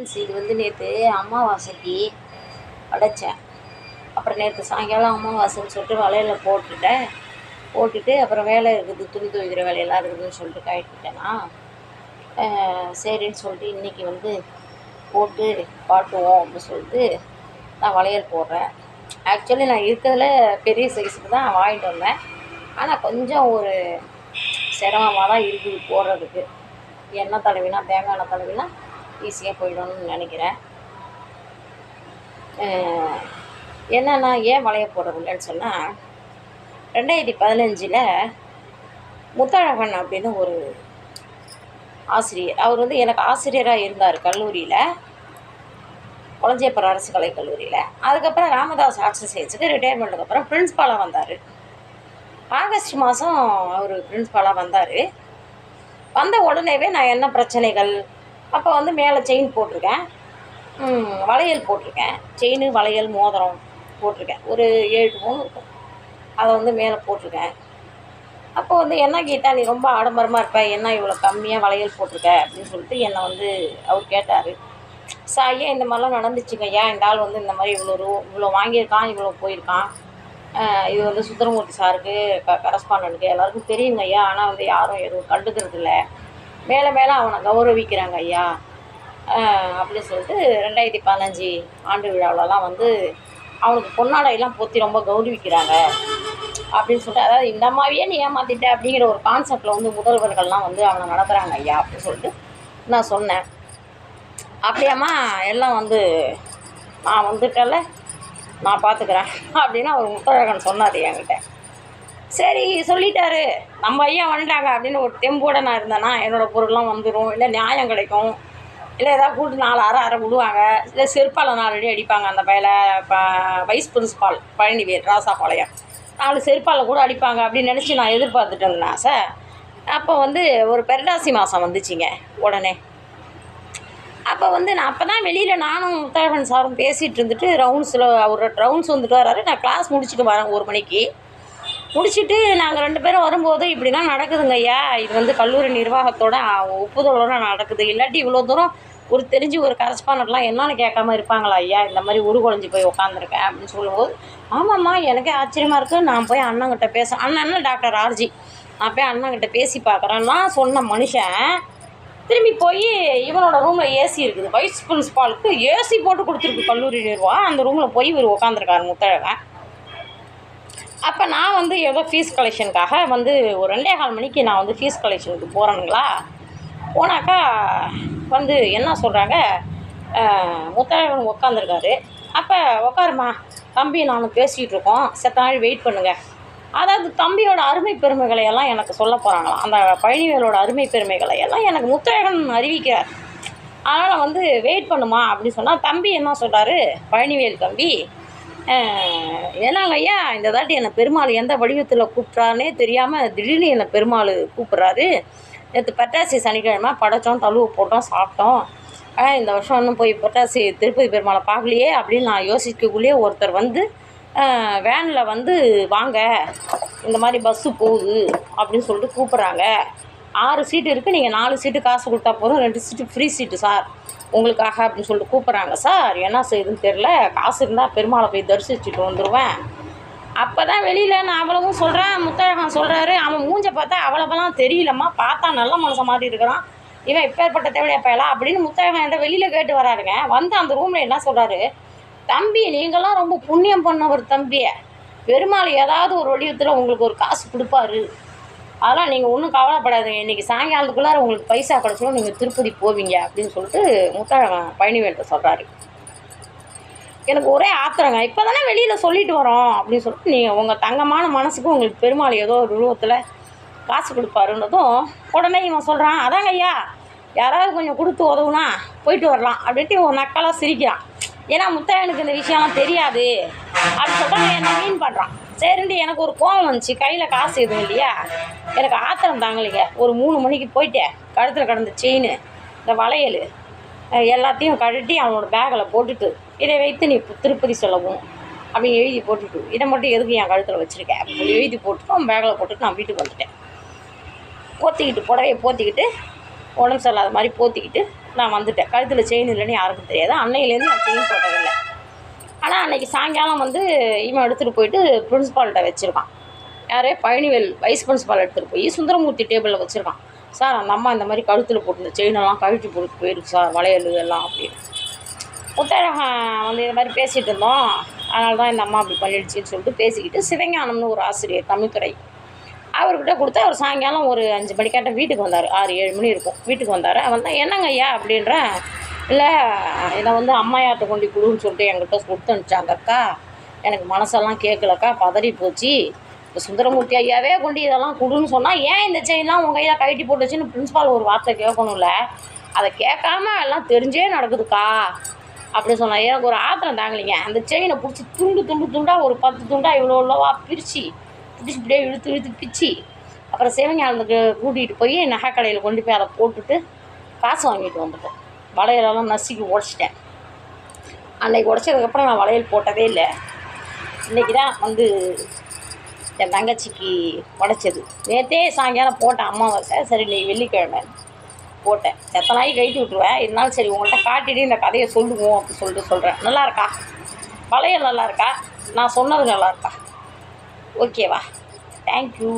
Friends, இது வந்து நேற்று அமாவாசைக்கு அடைச்சேன். அப்புறம் நேற்று சாயங்காலம் அமாவாசைன்னு சொல்லிட்டு வலையில் போட்டுட்டேன். போட்டுட்டு அப்புறம் வேலை இருக்குது துணி துவைக்கிற வேலையெல்லாம் இருக்குதுன்னு சொல்லிட்டு கழட்டிட்டேன்னா சரின்னு சொல்லிட்டு இன்றைக்கி வந்து போட்டு காட்டுவோம் அப்படின்னு சொல்லிட்டு நான் வளையல் போடுறேன். ஆக்சுவலி நான் இருக்கிறதுல பெரிய சைஸுக்கு தான் வாங்கிட்டு வந்தேன். ஆனால் கொஞ்சம் ஒரு சிரமமாக தான் இருக்குது போடுறதுக்கு. எண்ணெய் தடவினா தேங்காய் எண்ணெய் தடவினா ஈஸியாக போயிடும்னு நினைக்கிறேன். என்னென்னா ஏன் வளைய போடவில்லைன்னு சொன்னால் ரெண்டாயிரத்தி பதினஞ்சில் முத்தழகன் அப்படின்னு ஒரு ஆசிரியர் அவர் வந்து எனக்கு ஆசிரியராக இருந்தார் கல்லூரியில் குளஞ்சியப்பர் அரசு கலை கல்லூரியில். அதுக்கப்புறம் ராமதாஸ் ஆர்ட்ஸ் அண்ட் சயின்ஸுக்கு ரிட்டையர்மெண்ட்டுக்கு அப்புறம் பிரின்ஸ்பாலாக வந்தார். ஆகஸ்ட் மாதம் அவர் பிரின்ஸ்பாலாக வந்தார். வந்த உடனேவே நான் என்ன பிரச்சனைகள் அப்போ வந்து மேலே செயின் போட்டிருக்கேன். வளையல் போட்டிருக்கேன். செயின் வளையல் மோதிரம் போட்டிருக்கேன். ஒரு ஏழு மூணு இருக்கும். அதை வந்து மேலே போட்டிருக்கேன். அப்போ வந்து என்ன கீதா நீ ரொம்ப ஆடம்பரமாக இருப்ப. என்ன இவ்வளோ கம்மியாக வளையல் போட்டிருக்க? அப்படின்னு சொல்லிட்டு என்னை வந்து அவர் கேட்டார். சார் ஐயா இந்த மாதிரிலாம் நடந்துச்சுங்க? ஐயா இந்த ஆள் வந்து இந்த மாதிரி இவ்வளோ ரூ இவ்வளோ வாங்கியிருக்கான் இவ்வளோ போயிருக்கான்? இது வந்து சுந்தரமூர்த்தி சாருக்கு க கரஸ்பாண்டனுக்கு எல்லாருக்கும் தெரியுங்க ஐயா. ஆனால் வந்து யாரும் எதுவும் கண்டுக்கிறது இல்லை மேலே மேலே அவனை கௌரவிக்கிறாங்க ஐயா. அப்படின்னு சொல்லிட்டு ரெண்டாயிரத்தி பதினஞ்சு ஆண்டு விழாவிலலாம் வந்து அவனுக்கு பொன்னாடையெல்லாம் பொத்தி ரொம்ப கௌரவிக்கிறாங்க. அப்படின்னு சொல்லிட்டு அதாவது இந்த அம்மாவையே நீ ஏமாத்திட்ட அப்படிங்கிற ஒரு கான்செப்டில் வந்து முதல்வர்கள்லாம் வந்து அவனை நடத்துகிறாங்க ஐயா அப்படின்னு சொல்லிட்டு நான் சொன்னேன். அப்படியாம்மா எல்லாம் வந்து நான் வந்துட்டல நான் பார்த்துக்கிறேன் அப்படின்னு அவர் முத்தழகன் சொன்னார் என்கிட்ட. சரி சொல்லிட்டாரு. நம்ம ஐயா வந்துட்டாங்க அப்படின்னு ஒரு தெம்போட நான் இருந்தேன்னா என்னோடய பொருள்லாம் வந்துடும் இல்லை நியாயம் கிடைக்கும் இல்லை ஏதாவது கூட்டு நாலு அரை அரை விடுவாங்க இல்லை செருப்பால் நாலு அடி அடிப்பாங்க அந்த பையில இப்போ வைஸ் பிரின்ஸ்பால் பழனிவேல் ராசாபாளையம். நாலு செருப்பால் கூட அடிப்பாங்க அப்படின்னு நினச்சி நான் எதிர்பார்த்துட்டு இருந்தேன் சார் அப்போ வந்து ஒரு பெரடாசி மாதம் வந்துச்சுங்க உடனே. அப்போ வந்து நான் அப்போ தான் வெளியில் நானும் முத்தழகன் சாரும் பேசிகிட்டு இருந்துட்டு ரவுண்ட்ஸில் அவர் ரவுண்ட்ஸ் வந்துட்டு வராரு. நான் கிளாஸ் முடிச்சுட்டு வரேன் ஒரு மணிக்கு. முடிச்சுட்டு நாங்கள் ரெண்டு பேரும் வரும்போது இப்படிலாம் நடக்குதுங்க ஐயா. இது வந்து கல்லூரி நிர்வாகத்தோட ஒப்புதலோட நடக்குது. இல்லாட்டி இவ்வளோ தூரம் ஒரு தெரிஞ்சு ஒரு கரஸ்பாண்டெலாம் என்னன்னு கேட்காம இருப்பாங்களா ஐயா? இந்த மாதிரி உருகுலைஞ்சு போய் உட்காந்துருக்கேன் அப்படின்னு சொல்லும்போது ஆமாம்மா எனக்கே ஆச்சரியமாக இருக்குது நான் போய் அண்ணங்கிட்ட பேச அண்ணன் டாக்டர் ஆர்ஜி. நான் போய் அண்ணங்கிட்ட பேசி பார்க்குறேன்னா சொன்ன மனுஷன் திரும்பி போய் இவனோட ரூமில் ஏசி இருக்குது. வைஸ் பிரின்ஸ்பாலுக்கு ஏசி போட்டு கொடுத்துருக்கு கல்லூரி நிர்வாகம் அந்த ரூமில் போய் இவர் உட்காந்துருக்காரு முத்தழகன். அப்போ நான் வந்து ஏதோ ஃபீஸ் கலெக்ஷனுக்காக வந்து ஒரு ரெண்டே கால் மணிக்கு நான் வந்து ஃபீஸ் கலெக்ஷனுக்கு போகிறேனுங்களா போனாக்கா வந்து என்ன சொல்கிறாங்க முத்தழகன் உட்காந்துருக்காரு அப்போ உட்காருமா தம்பி நானும் பேசிகிட்டு இருக்கோம். செத்த நாள் வெயிட் பண்ணுங்கள் அதாவது தம்பியோட அருமை பெருமைகளை எல்லாம் எனக்கு சொல்ல போகிறாங்களாம் அந்த பழனிவேலோட அருமை பெருமைகளை எல்லாம் எனக்கு முத்தழகன் அறிவிக்கிறார். அதனால் வந்து வெயிட் பண்ணுமா அப்படின்னு சொன்னால் தம்பி என்ன சொல்கிறாரு பழனிவேல் தம்பி அஹ், என்னங்க ஐயா இந்த தாட்டி என்னை பெருமாள் எந்த வடிவத்தில் கூப்பிட்றாருனே தெரியாமல் திடீர்னு என்னை பெருமாள் கூப்பிட்றாரு. நேற்று பட்டாசி சனிக்கிழமை படைச்சோம் தழுவு போட்டோம் சாப்பிட்டோம். ஆனால் இந்த வருஷம் இன்னும் போய் பட்டாசி திருப்பதி பெருமாளை பார்க்கலையே அப்படின்னு நான் யோசிக்கக்குள்ளேயே ஒருத்தர் வந்து வேனில் வந்து வாங்க இந்த மாதிரி பஸ்ஸு போகுது அப்படின்னு சொல்லிட்டு கூப்பிட்றாங்க. ஆறு சீட்டு இருக்குது நீங்கள் நாலு சீட்டு காசு கொடுத்தா போதும் ரெண்டு சீட்டு ஃப்ரீ சீட்டு சார். உங்களுக்காக அப்படின்னு சொல்லிட்டு கூப்பிட்றாங்க. சார் என்ன செய்யுதுன்னு தெரில காசு இருந்தால் பெருமாளை போய் தரிசிச்சுட்டு வந்துடுவேன் அப்போ தான் வெளியில் நான் அவ்வளவும் சொல்கிறேன் முத்தழகன் சொல்கிறாரு அவன் மூஞ்ச பார்த்தா அவ்வளோவெல்லாம் தெரியலம்மா. பார்த்தா நல்ல மனசை மாதிரி இருக்கிறான். இவன் இப்பேற்பட்ட தேவையா பயலாம் அப்படின்னு முத்தழகன் என்கிட்ட வெளியில் கேட்டு வராருங்க. வந்து அந்த ரூமில் என்ன சொல்கிறாரு தம்பி நீங்களாம் ரொம்ப புண்ணியம் பண்ணவர் தம்பியை. பெருமாள் ஏதாவது ஒரு வடிவத்தில் உங்களுக்கு ஒரு காசு கொடுப்பாரு. அதெல்லாம் நீங்கள் ஒன்றும் கவலைப்படாதீங்க. இன்றைக்கி சாயங்காலத்துக்குள்ளார உங்களுக்கு பைசா கிடச்சிடும் நீங்கள் திருப்பதி போவீங்க அப்படின்னு சொல்லிட்டு முத்தழகன் பழனிவேல்கிட்ட சொல்கிறாரு எனக்கு ஒரே ஆத்திரங்க. இப்போ தானே வெளியில் சொல்லிட்டு வரோம் அப்படின்னு சொல்லிட்டு நீங்கள் உங்கள் தங்கமான மனசுக்கு உங்களுக்கு பெருமாள் ஏதோ ஒரு உருவத்தில் காசு கொடுப்பாருன்றதும் உடனே இவன் சொல்கிறான் அதாங்க ஐயா யாராவது கொஞ்சம் கொடுத்து உதவுனா போயிட்டு வரலாம். அப்படின்ட்டு ஒரு நக்கலாக சிரிக்கிறான். ஏன்னா முத்தையனுக்கு இந்த விஷயம்லாம் தெரியாது. அப்படின்னு சொல்லிட்டு அவன் என்ன மீன் பண்ணுறான் சரின்ட்டு எனக்கு ஒரு கோவம் வந்துச்சு. கையில் காசு எதுவும் இல்லையா? எனக்கு ஆத்திரம் தாங்கலைங்க. ஒரு மூணு மணிக்கு போயிட்டேன். கழுத்தில் கிடந்த செயின் இந்த வளையல் எல்லாத்தையும் கழட்டி அவனோட பேக்கில் போட்டுட்டு இதை வைத்து நீ திருப்பதி சொல்லவும் அப்படின்னு எழுதி போட்டுட்டு இதை மட்டும் எதுக்கு என் கழுத்தில் வச்சுருக்கேன் அப்படின்னு எழுதி போட்டுட்டு அவன் பேக்கில் போட்டுட்டு நான் வீட்டுக்கு வந்துட்டேன். போத்திக்கிட்டு புடவைய போத்திக்கிட்டு உடம்பு சரியில்லாத மாதிரி போத்திக்கிட்டு நான் வந்துட்டேன். கழுத்தில் செயின் இல்லைன்னு யாருக்கும் தெரியாது. அன்னையிலேருந்து நான் செயின் போட்டதில்லை. ஆனால் அன்னைக்கு சாயங்காலம் வந்து இவன் எடுத்துகிட்டு போயிட்டு பிரின்ஸ்பால்கிட்ட வச்சுருக்கான். யார்? பழனிவேல் வைஸ் பிரின்ஸ்பால் எடுத்துகிட்டு போய் சுந்தரமூர்த்தி டேபிளில் வச்சுருக்கான். சார் அந்த அம்மா இந்த மாதிரி கழுத்தில் போட்டு செயினெல்லாம் கழட்டி போட்டு போயிருக்கு சார் வளையல் எல்லாம் அப்படின்னு. புத்தகம் வந்து இது மாதிரி பேசிகிட்டு இருந்தோம். அதனால தான் இந்த அம்மா அப்படி பண்ணிடுச்சின்னு சொல்லிட்டு பேசிக்கிட்டு சிவஞானம்னு ஒரு ஆசிரியர் தமிழ்துறை அவர்கிட்ட கொடுத்து அவர் சாயங்காலம் ஒரு அஞ்சு மணிக்காட்ட வீட்டுக்கு வந்தார். ஆறு ஏழு மணி இருக்கும். வீட்டுக்கு வந்தார். அவன் தான் என்னங்க ஐயா? அப்படின்ற இல்லை இதை வந்து அம்மையார்ட்ட கொண்டு கொடுன்னு சொல்லிட்டு என்கிட்ட கொடுத்து அனுப்பிச்சாங்க அக்கா. எனக்கு மனசெல்லாம் கேட்கலக்கா பதறி போச்சு. இப்போ சுந்தரமூர்த்தி ஐயாவே கொண்டு இதெல்லாம் கொடுன்னு சொன்னால் ஏன் இந்த செயின்லாம் உங்கள் கையில் கழட்டி போட்டுச்சுன்னு பிரின்ஸ்பால் ஒரு வார்த்தை கேட்கணும்ல? அதை கேட்காம எல்லாம் தெரிஞ்சே நடக்குதுக்கா அப்படி சொன்னால் எனக்கு ஒரு ஆத்திரம் தாங்கலீங்க. அந்த செயினை பிடிச்சி துண்டு துண்டு துண்டாக ஒரு பத்து துண்டாக இவ்வளோ இவ்வளோவா பிரித்து பிடிச்சி இப்படியே இழுத்து இழுத்து பிச்சு அப்புறம் சிவஞானத்துக்கு கூட்டிகிட்டு போய் நகை கடையில் கொண்டு போய் அதை போட்டுட்டு காசு வாங்கிட்டு வந்துட்டோம் வளையலெல்லாம் நசுக்கி உடச்சிட்டேன். அன்னைக்கு உடச்சதுக்கப்புறம் நான் வளையல் போட்டதே இல்லை. இன்றைக்கி தான் வந்து என் தங்கச்சிக்கு உடச்சது. நேற்றே சாயங்காலம் போட்டேன் அமாவாசை சரி நீ வெள்ளிக்கிழமை போட்டேன். எத்தனை நாளைக்கு விட்ருவேன் இருந்தாலும் சரி உங்கள்கிட்ட காட்டிட்டு இந்த கதையை சொல்லுவோம் அப்படி சொல்லிட்டு சொல்கிறேன் நல்லா இருக்கா? வளையல் நல்லா இருக்கா? நான் சொன்னது நல்லா இருக்கா? ஓகேவா? தேங்க்யூ